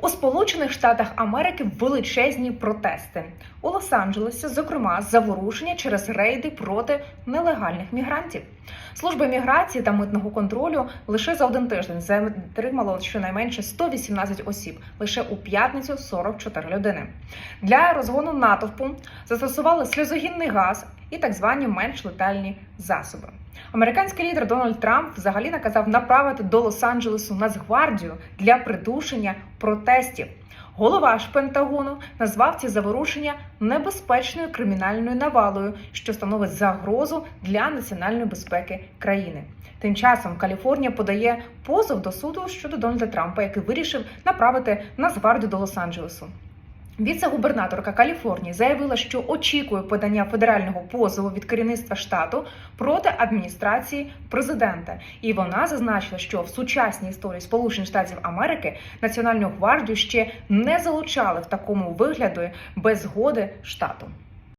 У Сполучених Штатах Америки величезні протести у Лос-Анджелесі, зокрема, заворушення через рейди проти нелегальних мігрантів. Служба міграції та митного контролю лише за один тиждень затримало щонайменше 118 осіб, лише у п'ятницю 44 людини. Для розгону натовпу застосували сльозогінний газ і так звані менш летальні засоби. Американський лідер Дональд Трамп взагалі наказав направити до Лос-Анджелесу Нацгвардію для придушення протестів. Голова ж Пентагону назвав ці заворушення небезпечною кримінальною навалою, що становить загрозу для національної безпеки країни. Тим часом Каліфорнія подає позов до суду щодо Дональда Трампа, який вирішив направити Нацгвардію до Лос-Анджелесу. Віце-губернаторка Каліфорнії заявила, що очікує подання федерального позову від керівництва штату проти адміністрації президента. І вона зазначила, що в сучасній історії Сполучених Штатів Америки Національну гвардію ще не залучали в такому вигляді без згоди штату.